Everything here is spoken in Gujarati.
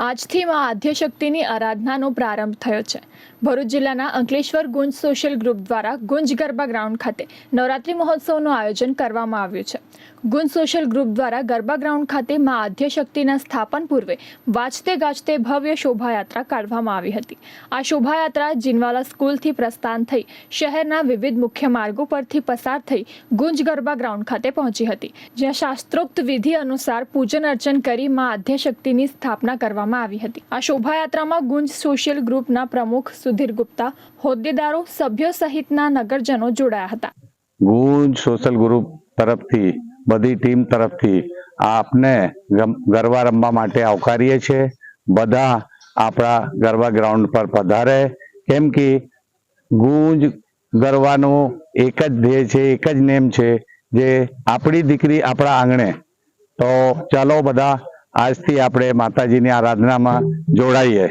આજથી માં આદ્યશક્તિની આરાધનાનો પ્રારંભ થયો છે. ભરૂચ જિલ્લાના અંકલેશ્વર ગુંજ સોશિયલ ગ્રુપ દ્વારા ગુંજ ગરબા ગ્રાઉન્ડ ખાતે નવરાત્રિ મહોત્સવનું આયોજન કરવામાં આવ્યું છે. ગુંજ સોશિયલ ગ્રુપ દ્વારા ગરબા ગ્રાઉન્ડ ખાતે મા આદ્યશક્તિના સ્થાપન પૂર્વે વાંચતે ગાજતે ભવ્ય શોભાયાત્રા કાઢવામાં આવી હતી. આ શોભાયાત્રા જીનવાલા સ્કૂલથી પ્રસ્થાન થઈ શહેરના વિવિધ મુખ્ય માર્ગો પરથી પસાર થઈ ગુંજ ગરબા ગ્રાઉન્ડ ખાતે પહોંચી હતી. જ્યાં શાસ્ત્રોક્ત વિધિ અનુસાર પૂજન અર્ચન કરી મા આદ્યશક્તિની સ્થાપના કરવામાં આવી હતી. આ શોભાયાત્રામાં ગુંજ સોશિયલ ગ્રુપના પ્રમુખ સુધીર ગુપ્તા, હોદ્દેદારો, સભ્યો સહિતના નગરજનો જોડાયા હતા. ગુંજ સોશિયલ ગ્રુપ તરફથી, બધી ટીમ તરફથી આપને ગરબા રમવા માટે આવકારીએ છીએ બધા આપણા ગરબા ગ્રાઉન્ડ પર પધારે. કેમ કે ગુંજ ગરબાનો એક જ ધ્યેય છે, એક જ નેમ છે, જે આપણી દીકરી આપણા આંગણે. તો ચાલો બધા આજથી આપણે માતાજીની આરાધનામાં જોડાઈએ.